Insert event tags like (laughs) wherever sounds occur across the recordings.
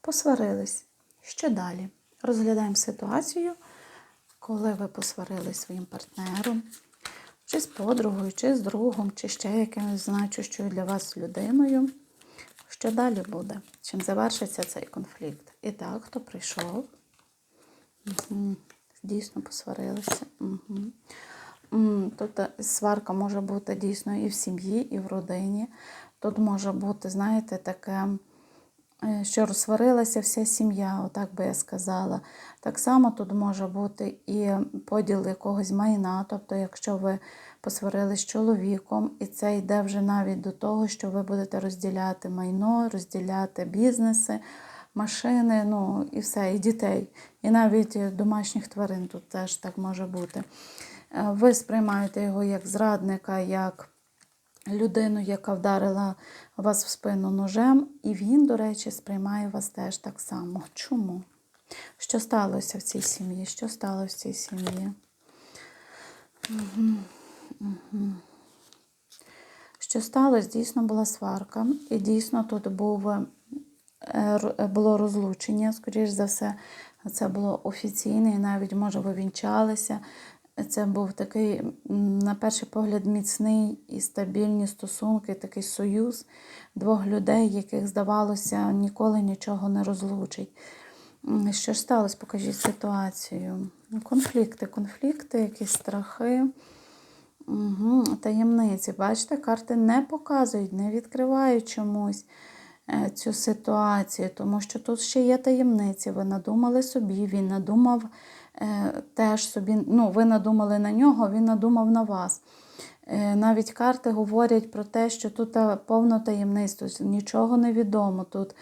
Посварились. Що далі? Розглядаємо ситуацію, коли ви посварились своїм партнером, чи з подругою, чи з другом, чи ще якимось значущою для вас людиною. Що далі буде? Чим завершиться цей конфлікт? І так, хто прийшов? Угу. Дійсно посварилися. Угу. Тут е, сварка може бути дійсно і в сім'ї, і в родині. Тут може бути, знаєте, таке, що розсварилася вся сім'я, отак би я сказала. Так само тут може бути і поділ якогось майна. Тобто, якщо ви посварились з чоловіком, і це йде вже навіть до того, що ви будете розділяти майно, розділяти бізнеси, машини, ну і все, і дітей, і навіть домашніх тварин тут теж так може бути. Е, Ви сприймаєте його як зрадника, як людину, яка вдарила вас в спину ножем, і він, до речі, сприймає вас теж так само. Чому? Що сталося в цій сім'ї? Що сталося в цій сім'ї? Угу. Угу. Що сталося? Дійсно була сварка, і дійсно тут був, е, було розлучення, скоріш за все, це було офіційне, і навіть, може, ви вінчалися. Це був такий, на перший погляд, міцний і стабільні стосунки, такий союз двох людей, яких, здавалося, ніколи нічого не розлучить. Що ж сталося? Покажіть ситуацію. Конфлікти, конфлікти, якісь страхи, угу. таємниці. Бачите, карти не показують, не відкривають чомусь е, цю ситуацію, тому що тут ще є таємниці. Ви надумали собі, він надумав. Е, теж собі, ну, ви надумали на нього, він надумав на вас. Е, навіть карти говорять про те, що тут повно таємництво, нічого не відомо. Тут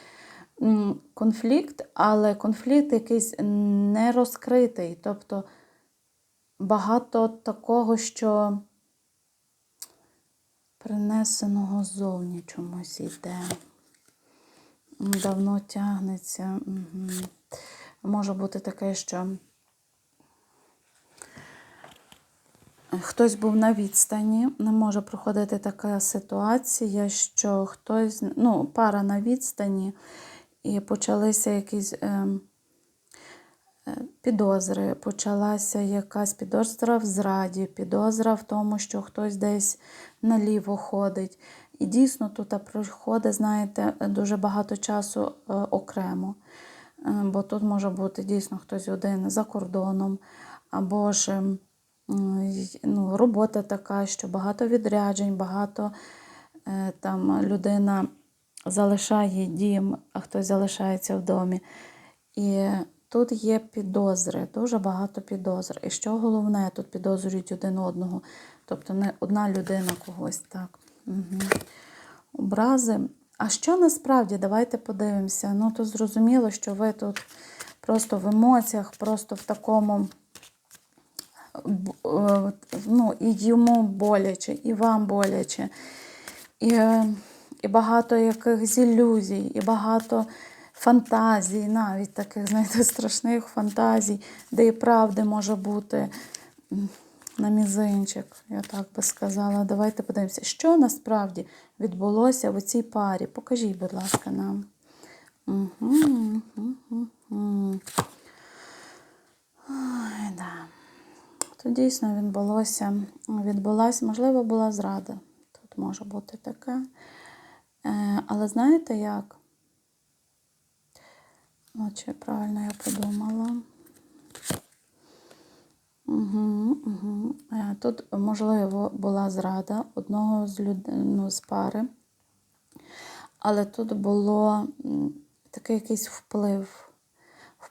конфлікт, але конфлікт якийсь не розкритий. Тобто багато такого, що принесеного зовні чомусь йде. Давно тягнеться. Угу. Може бути таке, що. Хтось був на відстані, не може проходити така ситуація, що хтось, ну, пара на відстані, і почалися якісь е, е, підозри, почалася якась підозра в зраді, підозра в тому, що хтось десь наліво ходить. І дійсно тут проходить, знаєте, дуже багато часу е, окремо. Е, бо тут може бути дійсно хтось один за кордоном, або ж. Ну, робота така, що багато відряджень, багато е, там людина залишає дім, а хтось залишається в домі. І тут є підозри, дуже багато підозр. І що головне, тут підозрюють один одного. Тобто не одна людина когось. так. Угу. Образи. А що насправді? Давайте подивимося. Ну, то зрозуміло, що ви тут просто в емоціях, просто в такому ну, і йому боляче, і вам боляче, і і багато якихось ілюзій, і багато фантазій, навіть таких, (laughs) знаєте, страшних фантазій, де і правди може бути на мізинчик, я так би сказала. Давайте подивимося, що насправді відбулося в цій парі. Покажіть, будь ласка, нам. Угу, угу, угу. Ой, да дійсно відбулося, відбулася, можливо, була зрада. Тут може бути таке. Е, але знаєте як? От чи правильно я подумала. Угу, угу. Тут, можливо, була зрада одного з люд... ну, з пари, але тут було такий якийсь вплив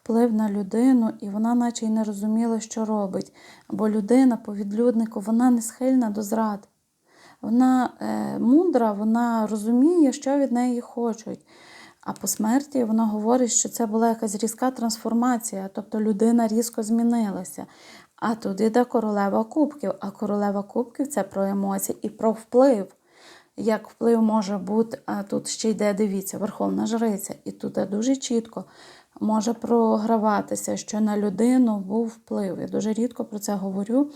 вплив на людину, і вона, наче й не розуміла, що робить. Бо людина по відлюднику вона не схильна до зрад. Вона е, мудра, вона розуміє, що від неї хочуть. А по смерті вона говорить, що це була якась різка трансформація, тобто людина різко змінилася. А тут іде королева кубків. А королева кубків це про емоції і про вплив. Як вплив може бути, а тут ще йде, дивіться, Верховна Жриця. І тут дуже чітко може програватися, що на людину був вплив. Я дуже рідко про це говорю,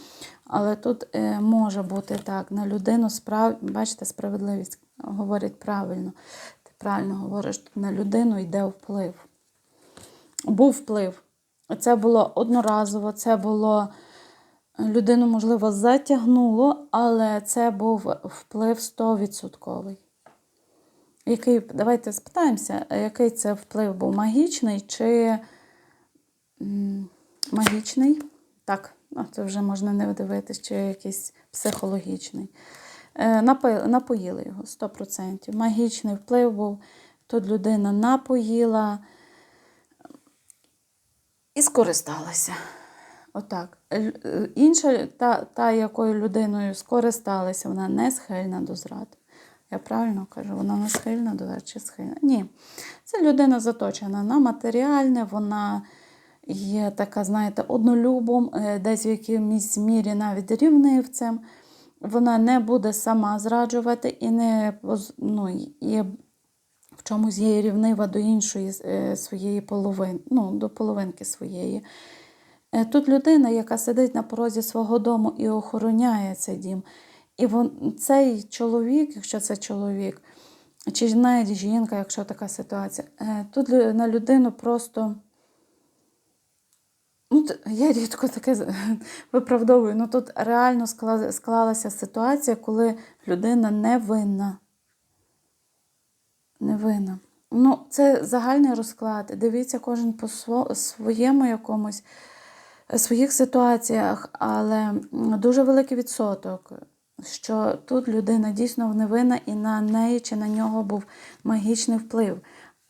але тут е, може бути так, на людину справ... бачите, справедливість говорить правильно. Ти правильно говориш, що на людину йде вплив. був вплив. Це було одноразово, це було людину, можливо, затягнуло, але це був вплив 100%. Який, давайте спитаємося, який це вплив був магічний чи магічний? Так, це вже можна не дивитись, чи якийсь психологічний. Е, напоїли його 100%. Магічний вплив був. Тут людина напоїла і скористалася. Отак. Е, Інша, та, та, якою людиною скористалася, вона не схильна до зради. Я правильно кажу, вона не схильна до чи схильна? Ні. Це людина заточена на матеріальне, вона є така, знаєте, однолюбом, е, десь в якійсь мірі навіть рівнивцем. Вона не буде сама зраджувати і не ну, і в чомусь є рівнива до іншої е, своєї половини, ну, до половинки своєї. Е, Тут людина, яка сидить на порозі свого дому і охороняє цей дім. І вон, цей чоловік, якщо це чоловік, чи навіть жінка, якщо така ситуація, е, тут на людину просто. Ну, я рідко таке (laughs) виправдовую. Ну тут реально склалася ситуація, коли людина невинна. Невинна. Ну, це загальний розклад. Дивіться кожен по своєму якомусь е, своїх ситуаціях, але дуже великий відсоток, що тут людина дійсно невинна і на неї чи на нього був магічний вплив.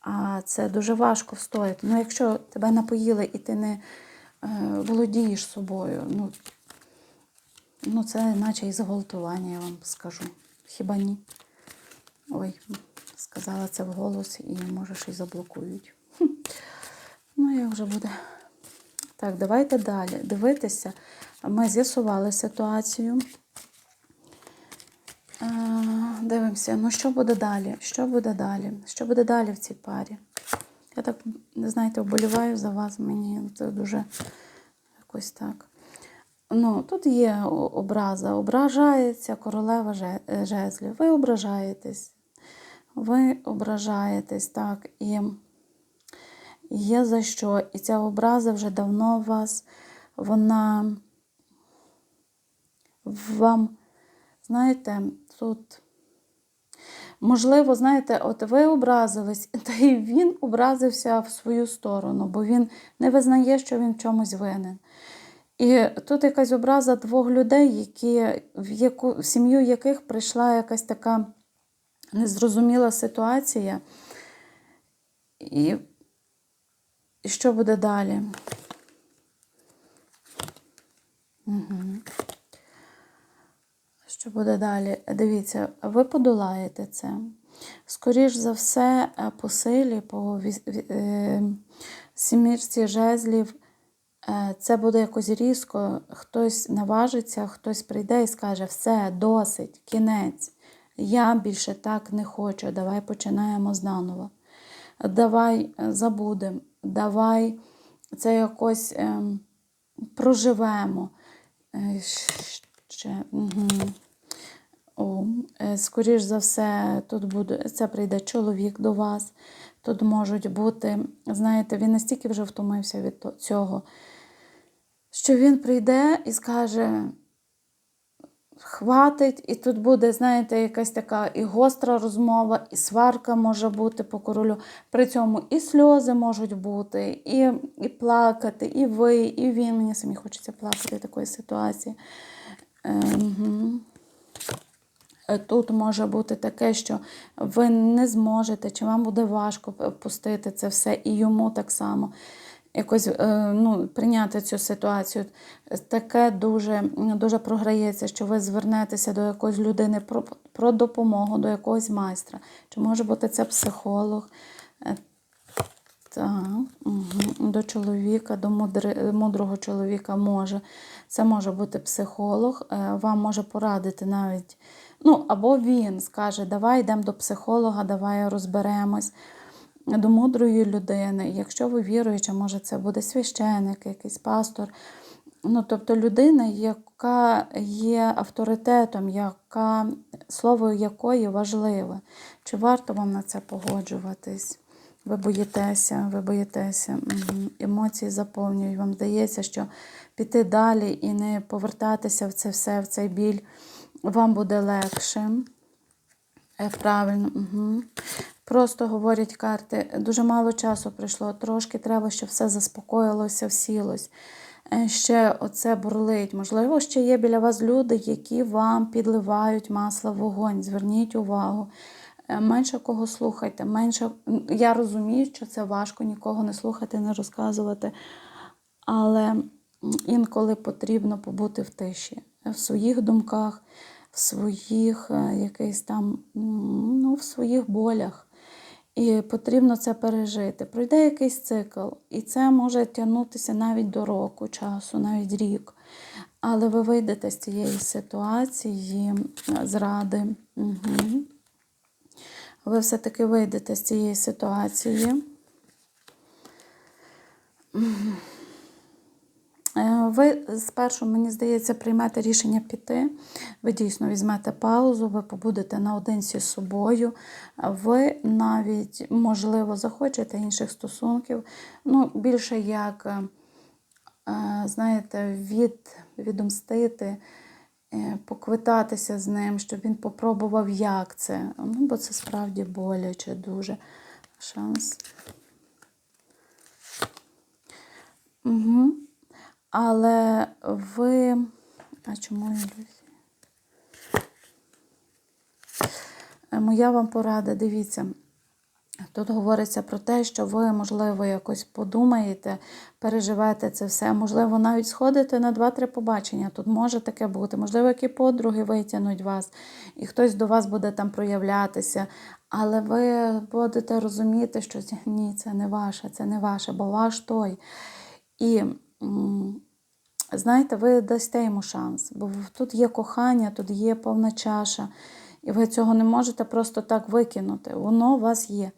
А це дуже важко встояти. Ну, якщо тебе напоїли і ти не е, володієш собою, ну, ну це наче і зґвалтування, я вам скажу. Хіба ні? Ой, сказала це вголос і може ще заблокують. Ну, як вже буде. Так, давайте далі дивитися. Ми з'ясували ситуацію. Дивимося, ну що буде далі? Що буде далі? Що буде далі в цій парі? Я так, знаєте, вболіваю за вас, мені це дуже якось так. Ну, тут є образа. Ображається королева же- жезлів. Ви ображаєтесь. Ви ображаєтесь, так, і є за що. І ця образа вже давно у вас, вона вам, знаєте, тут. Можливо, знаєте, от ви образились, (laughs) та й він образився в свою сторону, бо він не визнає, що він в чомусь винен. І тут якась образа двох людей, які, в, яку, в сім'ю яких прийшла якась така незрозуміла ситуація. І, і що буде далі? Угу. Що буде далі? Дивіться, ви подолаєте це. Скоріш за все, е, по силі, по е, сімірці жезлів, е, це буде якось різко. Хтось наважиться, хтось прийде і скаже: все, досить, кінець. Я більше так не хочу. Давай починаємо знаново. Давай забудемо, давай це якось ем, проживемо. Ще, угу. Е, скоріш за все, тут буде, це прийде чоловік до вас. Тут можуть бути, знаєте, він настільки вже втомився від цього, що він прийде і скаже: хватить, і тут буде, знаєте, якась така і гостра розмова, і сварка може бути по королю. При цьому і сльози можуть бути, і, і плакати, і ви, і він. Мені самі хочеться плакати в такої ситуації. Угу. Тут може бути таке, що ви не зможете, чи вам буде важко пустити це все, і йому так само якось е, ну, прийняти цю ситуацію. Таке дуже, дуже програється, що ви звернетеся до якоїсь людини про, про допомогу, до якогось майстра. Чи може бути це психолог? До чоловіка, до мудри, мудрого чоловіка може. Це може бути психолог, е, вам може порадити навіть. Ну, або він скаже, давай йдемо до психолога, давай розберемось до мудрої людини. Якщо ви віруюча, може це буде священик, якийсь пастор. Ну, тобто людина, яка є авторитетом, яка, слово якої важливе. Чи варто вам на це погоджуватись? Ви боїтеся, ви боїтеся. Емоції заповнюють. Вам здається, що піти далі і не повертатися в це все, в цей біль, вам буде легше. Е, Правильно. Угу. Просто говорять карти, дуже мало часу пройшло, трошки треба, щоб все заспокоїлося, всілось. Е, Ще оце бурлить. Можливо, ще є біля вас люди, які вам підливають масло в вогонь. Зверніть увагу. Е, Менше кого слухайте, менше. Я розумію, що це важко нікого не слухати, не розказувати. Але інколи потрібно побути в тиші, в своїх думках, в своїх е, якийсь там, ну, в своїх болях. І потрібно це пережити. Пройде якийсь цикл, і це може тягнутися навіть до року часу, навіть рік. Але ви вийдете з цієї ситуації зради. Угу. Ви все-таки вийдете з цієї ситуації. Е, Ви спершу, мені здається, приймете рішення піти. Ви дійсно візьмете паузу, ви побудете наодинці з собою. Ви навіть, можливо, захочете інших стосунків. Ну, більше як, е, знаєте, від, відомстити, поквитатися з ним, щоб він попробував, як це. Ну, бо це справді боляче дуже. Шанс. Угу. Але ви. А чому я? Е, Моя вам порада, дивіться. Тут говориться про те, що ви, можливо, якось подумаєте, переживете це все. Можливо, навіть сходите на 2-3 побачення. Тут може таке бути. Можливо, які подруги витягнуть вас, і хтось до вас буде там проявлятися. Але ви будете розуміти, що ні, це не ваше, це не ваше, бо ваш той. І знаєте, ви дасте йому шанс, бо тут є кохання, тут є повна чаша, і ви цього не можете просто так викинути. Воно у вас є.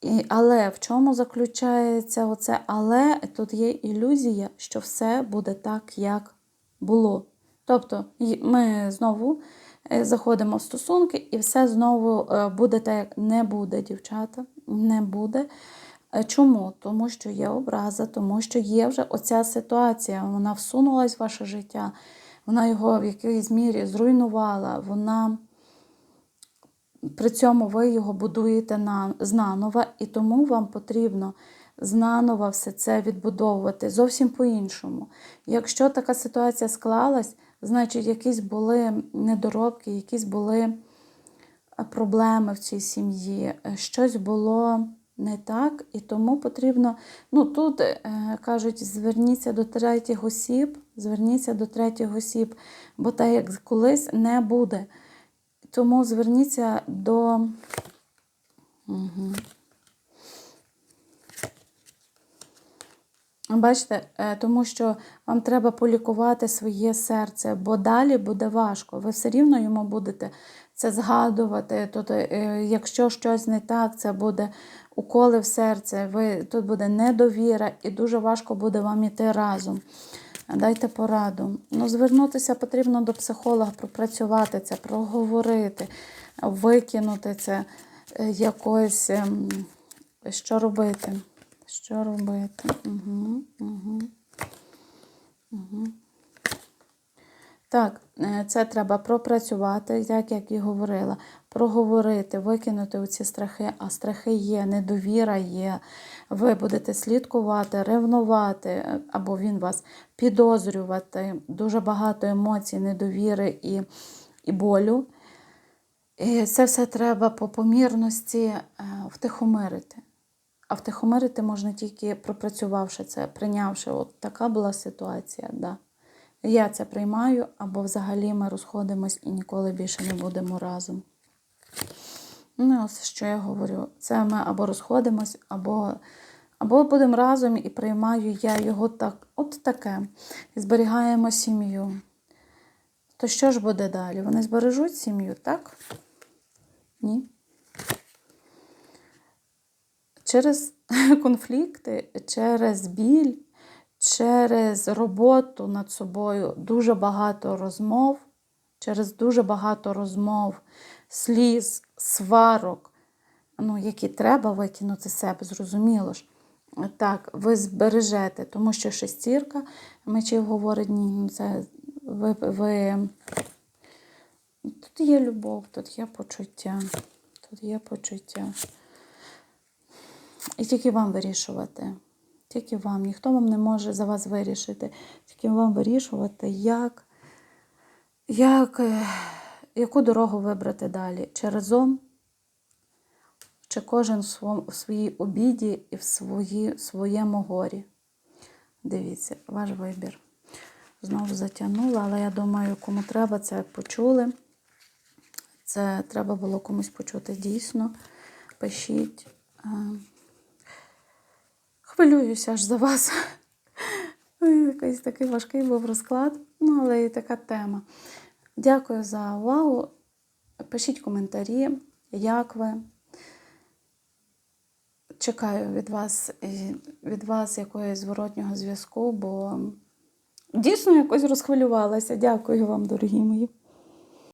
І, але в чому заключається оце? Але тут є ілюзія, що все буде так, як було. Тобто ми знову е, заходимо в стосунки, і все знову е, буде так, як не буде, дівчата, не буде. Е, Чому? Тому що є образа, тому що є вже оця ситуація, вона всунулась в ваше життя, вона його в якійсь мірі зруйнувала, вона при цьому ви його будуєте на, знанова, і тому вам потрібно знанова все це відбудовувати зовсім по-іншому. Якщо така ситуація склалась, значить якісь були недоробки, якісь були е, проблеми в цій сім'ї, е, щось було не так, і тому потрібно. Ну тут е, кажуть, зверніться до третіх осіб, зверніться до третіх осіб, бо так як колись не буде. Тому зверніться до. Угу. Бачите, е, тому що вам треба полікувати своє серце, бо далі буде важко. Ви все рівно йому будете це згадувати. Тут, е, якщо щось не так, це буде уколи в серце, ви, тут буде недовіра і дуже важко буде вам іти разом. Дайте пораду. Ну, Звернутися потрібно до психолога, пропрацювати це, проговорити, викинути це е, якось, ем, що робити. Що робити? Угу, угу, угу. Так, е, це треба пропрацювати, як як і говорила, проговорити, викинути оці страхи, а страхи є, недовіра є. Ви будете слідкувати, ревнувати, е, або він вас підозрювати. Дуже багато емоцій, недовіри і, і болю. І це все треба по помірності е, втихомирити. А втихомирити можна тільки пропрацювавши це, прийнявши, от така була ситуація. Да. Я це приймаю, або взагалі ми розходимось і ніколи більше не будемо разом. Ну, ось що я говорю. Це ми або розходимось, або, або будемо разом і приймаю я його так, от таке. І зберігаємо сім'ю. То що ж буде далі? Вони збережуть сім'ю, так? Ні через (laughs) конфлікти, через біль, через роботу над собою дуже багато розмов, через дуже багато розмов, сліз, сварок, ну, які треба викинути з себе, зрозуміло ж. Так, ви збережете, тому що шестірка мечів говорить, ні, ну це ви, ви. Тут є любов, тут є почуття, тут є почуття. І тільки вам вирішувати. Тільки вам. Ніхто вам не може за вас вирішити. Тільки вам вирішувати, як, як, е, яку дорогу вибрати далі. Чи разом, чи кожен в своїй обіді і в свої, своєму горі. Дивіться, ваш вибір. Знову затягнула, але я думаю, кому треба, це почули. Це треба було комусь почути дійсно. Пишіть. Е, Хвилююся аж за вас. (laughs) Якийсь такий важкий був розклад, ну, але і така тема. Дякую за увагу. Пишіть коментарі, як ви. Чекаю від вас, е, від вас якогось зворотнього зв'язку, бо дійсно якось розхвилювалася. Дякую вам, дорогі мої.